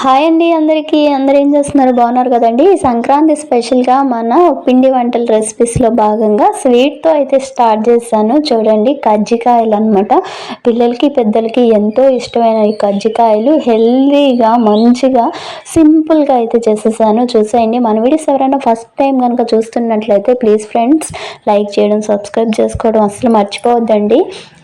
Hi అండి అందరికీ. అందరు ఏం చేస్తున్నారు? బాగున్నారు కదండి? సంక్రాంతి స్పెషల్గా మన పిండి వంటల రెసిపీస్లో భాగంగా స్వీట్తో అయితే స్టార్ట్ చేశాను. చూడండి కజ్జికాయలు అనమాట పిల్లలకి పెద్దలకి ఎంతో ఇష్టమైన ఈ కజ్జికాయలు. హెల్దీగా మంచిగా సింపుల్గా అయితే చేసేసాను. చూసేయండి. మన వీడియోస్ ఎవరైనా ఫస్ట్ టైం కనుక చూస్తున్నట్లయితే ప్లీజ్ ఫ్రెండ్స్ లైక్ చేయడం సబ్స్క్రైబ్ చేసుకోవడం అసలు మర్చిపోవద్దండి.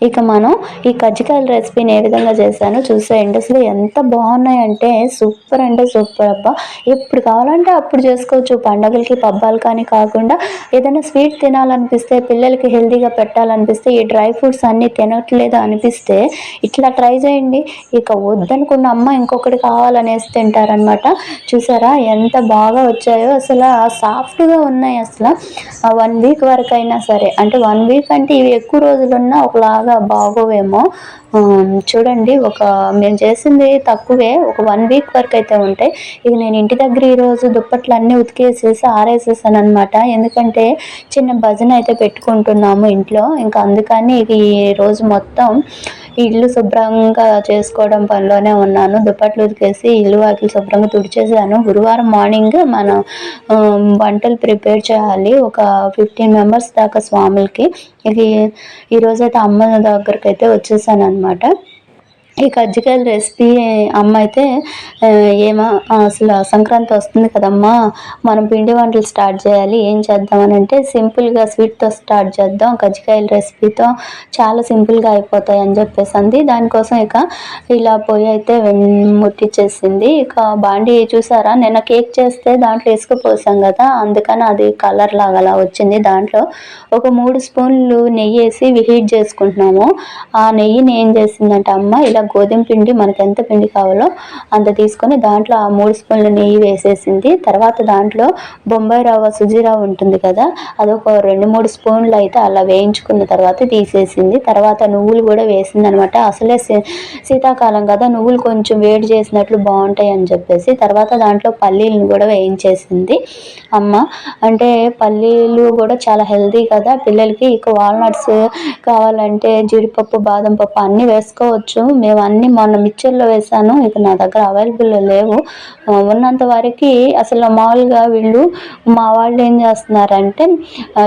ఇక మనం ఈ కజ్జికాయల రెసిపీని ఏ విధంగా చేశాను చూసేయండి. అసలు ఎంత బాగున్నాయంటే సూపర్ అంటే సూపర్ అబ్బా. ఎప్పుడు కావాలంటే అప్పుడు చేసుకోవచ్చు. పండగలకి పబ్బాలు కానీ కాకుండా ఏదైనా స్వీట్ తినాలనిపిస్తే పిల్లలకి హెల్తీగా పెట్టాలనిపిస్తే ఈ డ్రై ఫ్రూట్స్ అన్నీ తినట్లేదు అనిపిస్తే ఇట్లా ట్రై చేయండి. ఇక వద్దనుకున్న అమ్మ ఇంకొకటి కావాలనేసి తింటారనమాట చూసారా ఎంత బాగా వచ్చాయో అసలు సాఫ్ట్గా ఉన్నాయి అసలు. వన్ వీక్ వరకు అయినా సరే అంటే వన్ వీక్ అంటే ఇవి ఎక్కువ రోజులున్నా ఒకలాగా బాగోవేమో. చూడండి ఒక మేము చేసింది తక్కువే ఒక వన్ వీక్ వరకు అయితే ఉంటాయి. ఇక నేను ఇంటి దగ్గర ఈరోజు దుప్పట్లు అన్నీ ఉతికేసేసి ఆరేసేసాను అనమాట ఎందుకంటే చిన్న భజన అయితే పెట్టుకుంటున్నాము ఇంట్లో. ఇంకా అందుకని ఇక ఈ రోజు మొత్తం ఇల్లు శుభ్రంగా చేసుకోవడం పనిలోనే ఉన్నాను. దుప్పట్లు ఉతికేసి ఇల్లు వాకిలు శుభ్రంగా తుడిచేసాను గురువారం మార్నింగ్ మనం వంటలు ప్రిపేర్ చేయాలి. ఒక ఫిఫ్టీన్ మెంబర్స్ దాకా స్వాములకి. ఇది ఈరోజైతే అమ్మ దగ్గరికి అయితే వచ్చేసాను అనమాట ఈ కజ్జికాయల రెసిపీ అమ్మ అయితే ఏమో అసలు సంక్రాంతి వస్తుంది కదమ్మా మనం పిండి వంటలు స్టార్ట్ చేయాలి ఏం చేద్దామని అంటే సింపుల్గా స్వీట్తో స్టార్ట్ చేద్దాం కజ్జికాయల రెసిపీతో చాలా సింపుల్గా అయిపోతాయి అని చెప్పేసి అంది. దానికోసం ఇక ఇలా పొయ్యి అయితే ముట్టించేసింది ఇక బాండి చూసారా నిన్న కేక్ చేస్తే దాంట్లో వేసుకుపోసాం కదా అందుకని అది కలర్ లాగా అలా వచ్చింది. దాంట్లో ఒక మూడు స్పూన్లు నెయ్యి వేసి హీట్ చేసుకుంటున్నాము. ఆ నెయ్యిని ఏం చేసిందంటే అమ్మ ఇలా గోధుమ పిండి మనకి ఎంత పిండి కావాలో అంత తీసుకొని దాంట్లో ఆ మూడు స్పూన్ల నెయ్యి వేసేసింది. తర్వాత దాంట్లో బొంబాయి రవ్వ సుజీ ఉంటుంది కదా అదొక రెండు మూడు స్పూన్లు అయితే అలా వేయించుకున్న తర్వాత తీసేసింది. తర్వాత నువ్వులు కూడా వేసింది అనమాట అసలే శీతాకాలం కదా నువ్వులు కొంచెం వేడి చేసినట్లు బాగుంటాయి అని చెప్పేసి తర్వాత దాంట్లో పల్లీలను కూడా వేయించేసింది. అమ్మ అంటే పల్లీలు కూడా చాలా హెల్తీ కదా పిల్లలకి ఇక వాల్నట్స్ కావాలంటే జీడిపప్పు బాదం పప్పు అన్నీ వేసుకోవచ్చు. మేము మేము అన్నీ మొన్న మిక్చర్లో వేసాను ఇక నా దగ్గర అవైలబుల్ లేవు. ఉన్నంత వరకు అసలు మామూలుగా వీళ్ళు మా వాళ్ళు ఏం చేస్తున్నారంటే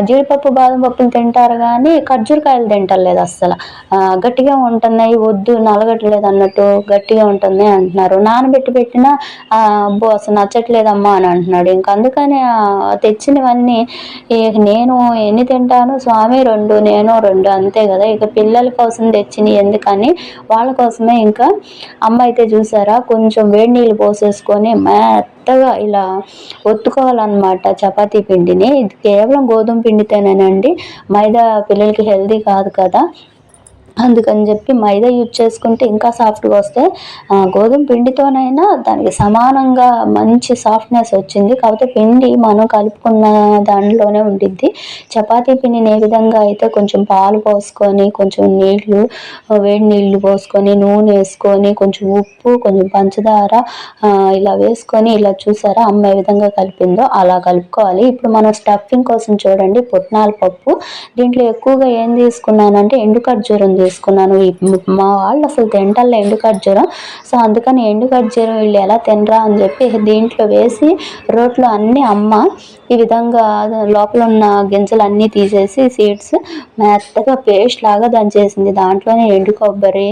జీడిపప్పు బాదం పప్పులు తింటారు కానీ ఖర్జూరకాయలు తింటలేదు అస్సలు. గట్టిగా ఉంటున్నాయి వద్దు నలగట్లేదు అన్నట్టు గట్టిగా ఉంటుంది అంటున్నారు. నానబెట్టి పెట్టినా అబ్బో అసలు నచ్చట్లేదమ్మా అని అంటున్నాడు. ఇంక అందుకని తెచ్చినవన్నీ నేను ఎన్ని తింటాను? స్వామి రెండు నేను రెండు అంతే కదా. ఇక పిల్లల కోసం తెచ్చినవి ఎందుకని? వాళ్ళ కోసం కోసమే ఇంకా అమ్మ అయితే చూసారా? కొంచెం వేడి నీళ్ళు పోసేసుకొని మెత్తగా ఇలా ఒత్తుకోవాలన్నమాట చపాతీ పిండిని. ఇది కేవలం గోధుమ పిండితేనేనండి. మైదా పిల్లలకి హెల్దీ కాదు కదా. అందుకని చెప్పి మైదా యూజ్ చేసుకుంటే ఇంకా సాఫ్ట్గా వస్తాయి గోధుమ పిండితోనైనా దానికి సమానంగా మంచి సాఫ్ట్నెస్ వచ్చింది. కాకపోతే పిండి మనం కలుపుకున్న దానిలోనే ఉండిద్ది. చపాతీ పిండిని ఏ విధంగా అయితే కొంచెం పాలు పోసుకొని కొంచెం నీళ్ళు వేడి నీళ్ళు పోసుకొని నూనె వేసుకొని కొంచెం ఉప్పు కొంచెం పంచదార ఇలా వేసుకొని ఇలా చూసారా అమ్మ ఏ విధంగా కలిపిందో అలా కలుపుకోవాలి. ఇప్పుడు మనం స్టఫింగ్ కోసం చూడండి పుట్నాల పప్పు. దీంట్లో ఎక్కువగా ఏం తీసుకున్నానంటే ఎండు ఖర్జూరం తీసుకున్నాను మా వాళ్ళు అసలు తింటల్లో ఎండు ఖర్జూరం సో అందుకని ఎండు ఖర్జూరం వీళ్ళు ఎలా తినరా అని చెప్పి దీంట్లో వేసి రోట్లో అన్నీ అమ్మ ఈ విధంగా లోపల ఉన్న గింజలు అన్నీ తీసేసి సీడ్స్ మెత్తగా పేస్ట్ లాగా దంచేసింది దాంట్లోనే ఎండు కొబ్బరి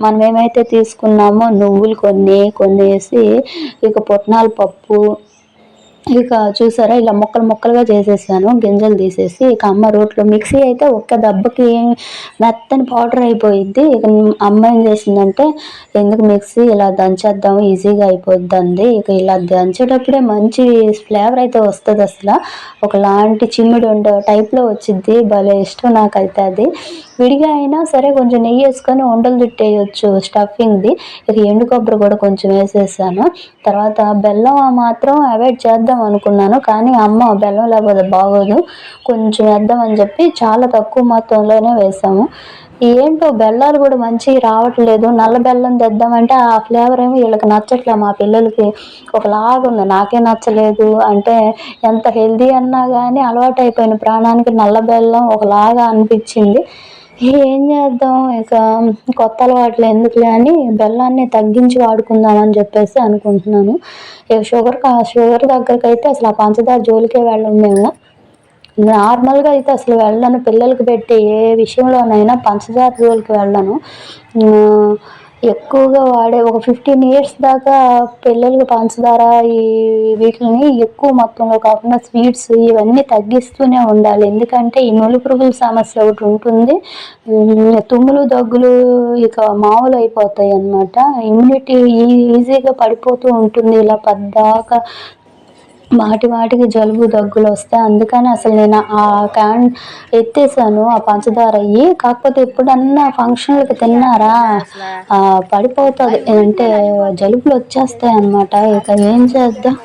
మనం ఏమైతే తీసుకున్నామో నువ్వులు కొన్ని కొన్ని వేసి ఇక పుట్నాల పప్పు ఇక చూసారా ఇలా ముక్కలు ముక్కలుగా చేసేసాను గింజలు తీసేసి ఇక అమ్మ రోట్లో మిక్సీ అయితే ఒక్క దెబ్బకి మెత్తని పౌడర్ అయిపోయింది ఇక అమ్మ ఏం చేసిందంటే ఎందుకు మిక్సీ ఇలా దంచేద్దాం ఈజీగా అయిపోద్ది ఇక ఇలా దంచేటప్పుడే మంచి ఫ్లేవర్ అయితే వస్తుంది అసలు. ఒకలాంటి చిమ్మిడి ఉండే టైప్లో వచ్చింది భలే ఇష్టం నాకైతే అది. విడిగా అయినా సరే కొంచెం నెయ్యి వేసుకొని ఉండలు తిట్టేయచ్చు స్టఫింగ్ది. ఇక ఎండు కొబ్బరి కూడా కొంచెం వేసేసాను. తర్వాత బెల్లం మాత్రం అవాయిడ్ చేద్దాం అనుకున్నాను కానీ అమ్మ బెల్లం లేకపోతే బాగోదు కొంచెం వేద్దాం అని చెప్పి చాలా తక్కువ మొత్తంలోనే వేసాము. ఏంటో బెల్లాలు కూడా మంచిగా రావట్లేదు నల్ల బెల్లం తెద్దామంటే ఆ ఫ్లేవర్ ఏమో వీళ్ళకి నచ్చట్లే మా పిల్లలకి ఒకలాగా ఉంది నాకే నచ్చలేదు అంటే ఎంత హెల్దీ అన్నా కానీ అలవాటు అయిపోయిన ప్రాణానికి నల్ల బెల్లం ఒకలాగా అనిపించింది. ఏం చేద్దాం? ఇక కొత్త అలవాట్లు ఎందుకులే అని బెల్లాన్ని తగ్గించి వాడుకుందాం అని చెప్పేసి అనుకుంటున్నాను. ఇక షుగర్ కా షుగర్ దగ్గరికి అయితే అసలు ఆ పంచదార జోలికే వెళ్ళం మేము. నార్మల్గా అయితే అసలు వెళ్ళను. పిల్లలకి పెట్టే ఏ విషయంలోనైనా పంచదార జోలికి వెళ్ళను. ఎక్కువగా వాడే ఒక ఫిఫ్టీన్ ఇయర్స్ దాకా పిల్లలకు పంచదార ఈ వీటిని ఎక్కువ మొత్తంలో కాకుండా స్వీట్స్ ఇవన్నీ తగ్గిస్తూనే ఉండాలి. ఎందుకంటే ఈ నులి పురుగుల సమస్య ఒకటి ఉంటుంది. తుమ్ములు దగ్గులు ఇక మామూలు అయిపోతాయి అన్నమాట ఇమ్యూనిటీ ఈజీగా పడిపోతూ ఉంటుంది. ఇలా పద్దాకా మాటి మాటికి జలుబు దగ్గులు వస్తాయి. అందుకని అసలు నేను ఆ క్యాన్ ఎత్తేసాను ఆ పంచదార అయ్యి. కాకపోతే ఎప్పుడన్నా ఫంక్షన్లకు తిన్నారా? పడిపోతుంది అంటే జలుబులు వచ్చేస్తాయి అన్నమాట. ఇక ఏం చేద్దాం?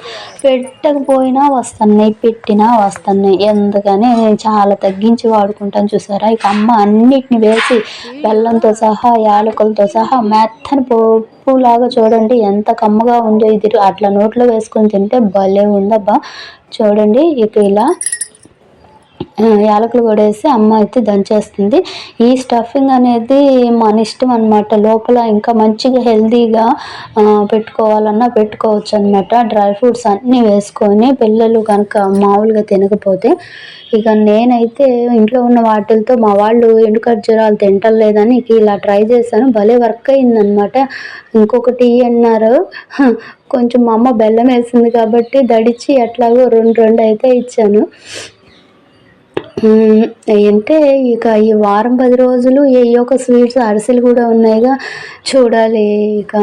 పెట్టకపోయినా వస్తున్నాయి పెట్టినా వస్తున్నాయి. ఎందుకని? నేను చాలా తగ్గించి వాడుకుంటాను చూసారా? ఇక అమ్మ అన్నిటిని వేసి బెల్లంతో సహా యాలకులతో సహా మెత్తని పప్పులాగా చూడండి. ఎంత కమ్మగా ఉందో ఇది. అట్లా నోట్లో వేసుకొని తింటే భలే ఉంది. ఉందబ్బా. చూడండి ఇక ఇలా యాలకులు కూడా వేసి అమ్మ అయితే దంచేస్తుంది. ఈ స్టఫింగ్ అనేది మన ఇష్టం అనమాట లోపల ఇంకా మంచిగా హెల్తీగా పెట్టుకోవాలన్నా పెట్టుకోవచ్చు అనమాట డ్రై ఫ్రూట్స్ అన్నీ వేసుకొని పిల్లలు కనుక మామూలుగా తినకపోతే ఇక నేనైతే ఇంట్లో ఉన్న వాటిలతో మా వాళ్ళు ఎండు ఖర్జూరాలు తింటలేదని ఇలా ట్రై చేశాను. భలే వర్క్ అయిందనమాట ఇంకొకటి అన్నారు కొంచెం మా అమ్మ బెల్లం వేసింది కాబట్టి దడిచి ఎట్లాగో రెండు రెండు అయితే ఇచ్చాను. అంటే ఇక ఈ వారం పది రోజులు ఏ ఒక స్వీట్స్ అరిసెలు కూడా ఉన్నాయిగా. చూడాలి ఇక.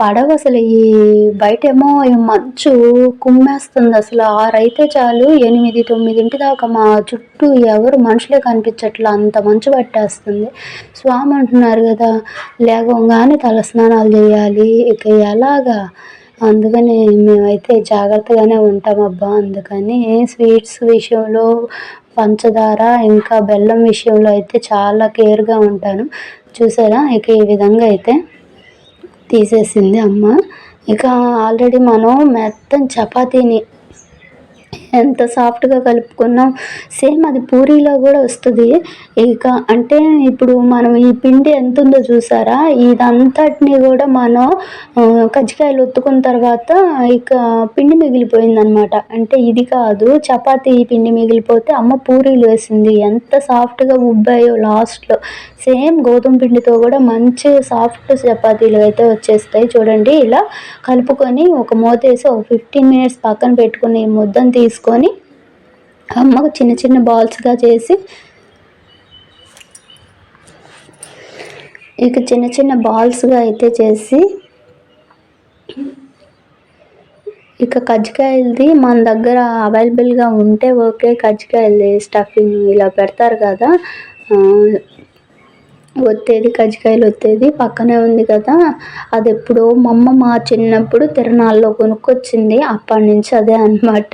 పడవ అసలు ఈ బయట ఏమో మంచు కుమ్మేస్తుంది అసలు. ఆరైతే చాలు ఎనిమిది తొమ్మిదింటి దాకా మా చుట్టూ ఎవరు మనుషులే కనిపించట్లా. అంత మంచు పట్టేస్తుంది. స్వామి అంటున్నారు కదా లేవగానే తల స్నానాలు చేయాలి. ఇక ఎలాగా? అందుకని మేమైతే జాగ్రత్తగానే ఉంటాం అబ్బా అందుకని స్వీట్స్ విషయంలో పంచదార ఇంకా బెల్లం విషయంలో అయితే చాలా కేర్గా ఉంటాను. చూసారా? ఇక ఈ విధంగా అయితే తీసేసింది అమ్మ. ఇక ఆల్రెడీ మనం మెత్తని చపాతీని ఎంత సాఫ్ట్గా కలుపుకున్నాం. సేమ్ అది పూరీలో కూడా వస్తుంది. ఇక అంటే ఇప్పుడు మనం ఈ పిండి ఎంత ఉందో చూసారా? ఇదంతటిని కూడా మనం కజ్జికాయలు ఒత్తుకున్న తర్వాత ఇక పిండి మిగిలిపోయింది అనమాట అంటే ఇది కాదు చపాతీ పిండి మిగిలిపోతే అమ్మ పూరీలు వేసింది. ఎంత సాఫ్ట్గా ఉబ్బాయో లాస్ట్లో. సేమ్ గోధుమ పిండితో కూడా మంచి సాఫ్ట్ చపాతీలు అయితే వచ్చేస్తాయి. చూడండి ఇలా కలుపుకొని ఒక మూత వేసి ఒక ఫిఫ్టీన్ మినిట్స్ పక్కన పెట్టుకుని ముద్దని ముద్దను తీసుకొని అమ్మకు చిన్న చిన్న బాల్స్గా చేసి ఇక చిన్న చిన్న బాల్స్గా అయితే చేసి ఇక కజ్జికాయలది మన దగ్గర అవైలబుల్గా ఉంటే ఓకే కజ్జికాయలది స్టఫింగ్ ఇలా పెడతారు కదా ఒత్తేది కజ్జికాయలు ఒత్తేది పక్కనే ఉంది కదా. అది ఎప్పుడో మా అమ్మ మా చిన్నప్పుడు తిరణాల్లో కొనుక్కొచ్చింది. అప్పటి నుంచి అదే అన్నమాట.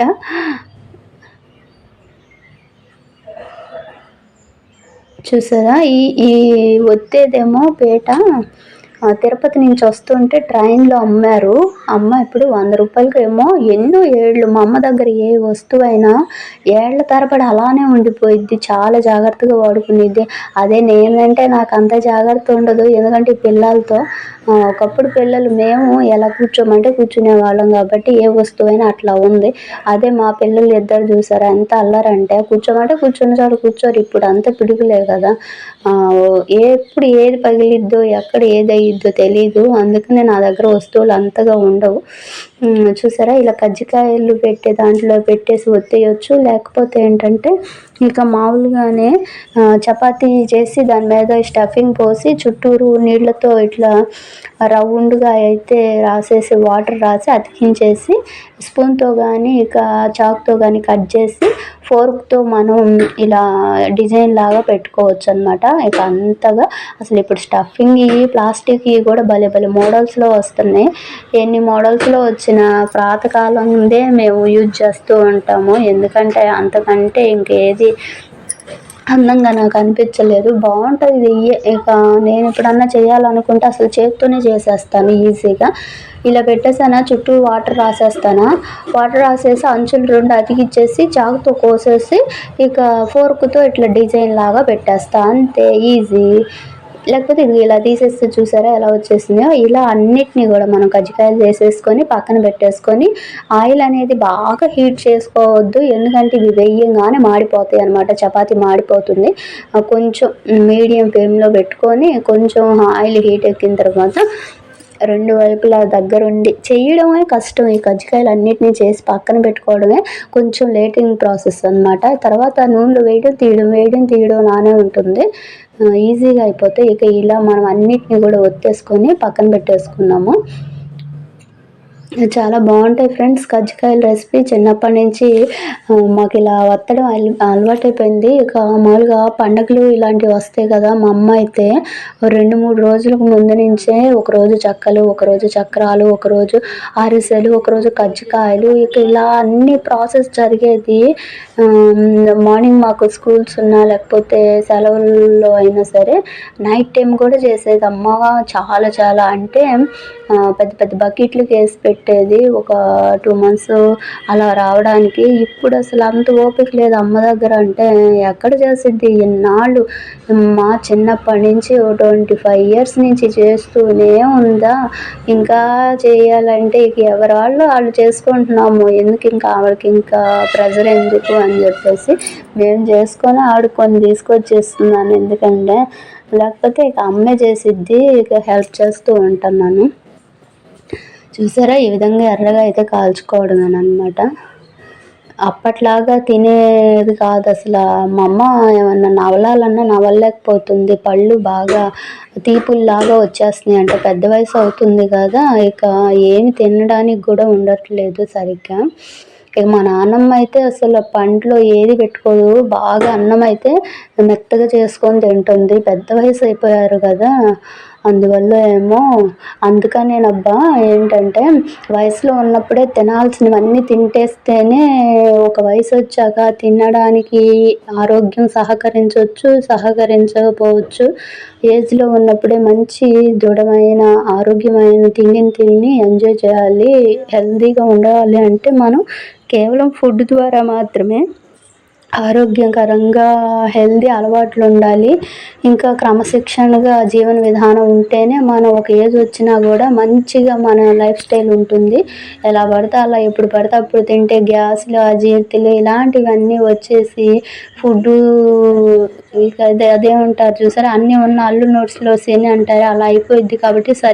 చూసారా? ఈ ఈ ఒత్తేదేమో పేట తిరుపతి నుంచి వస్తుంటే ట్రైన్లో అమ్మారు. అమ్మ ఇప్పుడు వంద రూపాయలకి ఏమో ఎన్నో ఏళ్ళు మా అమ్మ దగ్గర ఏ వస్తువైనా ఏళ్ళ తరబడి అలానే ఉండిపోయిద్ది. చాలా జాగ్రత్తగా వాడుకునేది. అదే నేనంటే నాకు అంత జాగ్రత్త ఉండదు. ఎందుకంటే పిల్లలతో ఒకప్పుడు పిల్లలు మేము ఎలా కూర్చోమంటే కూర్చునే వాళ్ళం కాబట్టి ఏ వస్తువైనా అట్లా ఉంది. అదే మా పిల్లలు ఇద్దరు చూసారా ఎంత అల్లరంటే కూర్చోమంటే కూర్చున్న చోట కూర్చోరు. ఇప్పుడు అంత పిడుగులే కదా. ఎప్పుడు ఏది పగిలిద్దో ఎక్కడ ఏది అయ్యిద్దో తెలీదు. అందుకనే నా దగ్గర వస్తువులు అంతగా ఉండవు. చూసారా? ఇలా కజ్జికాయలు పెట్టే దాంట్లో పెట్టేసి ఒత్తేయచ్చు. లేకపోతే ఏంటంటే ఇక మామూలుగానే చపాతీ చేసి దాని మీద స్టఫింగ్ పోసి చుట్టూరు నీళ్ళతో ఇట్లా రౌండ్గా అయితే రాసేసి వాటర్ రాసి అతికించేసి స్పూన్తో కానీ ఇక చాక్తో కానీ కట్ చేసి ఫోర్క్తో మనం ఇలా డిజైన్ లాగా పెట్టుకోవచ్చు అనమాట ఇక అంతగా అసలు ఇప్పుడు స్టఫింగ్ ఇవి ప్లాస్టిక్ ఇవి కూడా భలే భలే మోడల్స్లో వస్తున్నాయి. ఎన్ని మోడల్స్లో వచ్చిన పాతకాలందే మేము యూజ్ చేస్తూ ఉంటాము. ఎందుకంటే అంతకంటే ఇంకేది అందంగా నాకు అనిపించలేదు. బాగుంటుంది ఇది. ఇక నేను ఎప్పుడన్నా చేయాలనుకుంటే అసలు చేత్తోనే చేసేస్తాను ఈజీగా. ఇలా పెట్టేసానా చుట్టూ వాటర్ రాసేస్తానా? వాటర్ రాసేసి అంచులు రెండు అతికిచ్చేసి చాకుతో కోసేసి ఇక ఫోర్క్తో ఇట్లా డిజైన్ లాగా పెట్టేస్తా. అంతే ఈజీ. లేకపోతే ఇది ఇలా తీసేస్తే చూసారా ఎలా వచ్చేసిందో? ఇలా అన్నిటినీ కూడా మనం కజ్జికాయలు చేసేసుకొని పక్కన పెట్టేసుకొని ఆయిల్ అనేది బాగా హీట్ చేసుకోవద్దు ఎందుకంటే ఇవి వేయంగానే మాడిపోతాయి అనమాట చపాతీ మాడిపోతుంది. కొంచెం మీడియం ఫ్లేమ్లో పెట్టుకొని కొంచెం ఆయిల్ హీట్ ఎక్కిన తర్వాత రెండు వైపులా దగ్గరుండి చేయడమే కష్టం. ఈ కజ్జికాయలు అన్నిటినీ చేసి పక్కన పెట్టుకోవడమే కొంచెం లేటింగ్ ప్రాసెస్ అనమాట తర్వాత నూనెలో వేయడం తీయడం వేయడం తీయడం నానే ఉంటుంది. ఈజీగా అయిపోతే ఇక ఇలా మనం అన్నిటిని కూడా ఒత్తేసుకొని పక్కన పెట్టేసుకున్నాము. చాలా బాగుంటాయి ఫ్రెండ్స్. కజ్జికాయల రెసిపీ చిన్నప్పటి నుంచి మాకు ఇలా వత్తడం అలవాటైపోయింది. ఇక మామూలుగా పండగలు ఇలాంటివి వస్తాయి కదా మా అమ్మ అయితే రెండు మూడు రోజులకు ముందు నుంచే ఒకరోజు చెక్కలు ఒకరోజు చక్రాలు ఒకరోజు అరిసెలు ఒకరోజు కజ్జికాయలు ఇక ఇలా అన్ని ప్రాసెస్ జరిగేది. మార్నింగ్ మాకు స్కూల్స్ ఉన్నా లేకపోతే సెలవుల్లో అయినా సరే నైట్ టైం కూడా చేసేది. అమ్మ చాలా చాలా అంటే పెద్ద పెద్ద బకెట్లకి వేసి పెట్టేది. ఒక టూ మంత్స్ అలా రావడానికి ఇప్పుడు అసలు అంత ఓపిక లేదు అమ్మ దగ్గర అంటే ఎక్కడ చేసిద్ది? ఎన్నాళ్ళు మా చిన్నప్పటి నుంచి ఒక ట్వంటీ ఫైవ్ ఇయర్స్ నుంచి చేస్తూనే ఉందా? ఇంకా చేయాలంటే ఇక ఎవరి వాళ్ళు వాళ్ళు చేసుకుంటున్నాము. ఎందుకు ఇంకా ఆవిడకి ఇంకా ప్రెజర్ ఎందుకు అని చెప్పేసి మేము చేసుకొని ఆడుకొని తీసుకొచ్చేస్తున్నాను. ఎందుకంటే లేకపోతే ఇక అమ్మే చేసిద్ది. ఇక హెల్ప్ చేస్తూ ఉంటాను చూసారా? ఈ విధంగా ఎర్రగా అయితే కాల్చుకోవడం అనమాట అప్పట్లాగా తినేది కాదు అసలు. మా అమ్మ ఏమన్నా నవలాలన్నా నవలలేకపోతుంది. పళ్ళు బాగా తీపుల్లాగా వచ్చేస్తున్నాయి అంటే. పెద్ద వయసు అవుతుంది కదా. ఇక ఏమి తినడానికి కూడా ఉండట్లేదు సరిగ్గా. ఇక మా నాన్నమ్మ అయితే అసలు పంటలో ఏది పెట్టుకోదు. బాగా అన్నం అయితే మెత్తగా చేసుకొని తింటుంది. పెద్ద వయసు అయిపోయారు కదా. అందువల్ల ఏమో అందుకనేనబ్బా ఏంటంటే వయసులో ఉన్నప్పుడే తినాల్సినవన్నీ తింటేస్తేనే ఒక వయసు వచ్చాక తినడానికి ఆరోగ్యం సహకరించవచ్చు సహకరించకపోవచ్చు. ఏజ్లో ఉన్నప్పుడే మంచి దృఢమైన ఆరోగ్యమైన తిండిని తిని ఎంజాయ్ చేయాలి హెల్తీగా ఉండాలి అంటే మనం కేవలం ఫుడ్ ద్వారా మాత్రమే ఆరోగ్యకరంగా హెల్దీ అలవాట్లు ఉండాలి ఇంకా క్రమశిక్షణగా జీవన విధానం ఉంటేనే మనం ఒక ఏజ్ వచ్చినా కూడా మంచిగా మన లైఫ్ స్టైల్ ఉంటుంది. ఎలా పడితే అలా ఎప్పుడు పడితే అప్పుడు తింటే గ్యాస్లు అజీర్తులు ఇలాంటివన్నీ వచ్చేసి ఫుడ్డు అదే అదే ఉంటారు చూసారా? అన్నీ ఉన్న అల్లు నోట్స్లో శని అంటారు అలా అయిపోయింది కాబట్టి సరి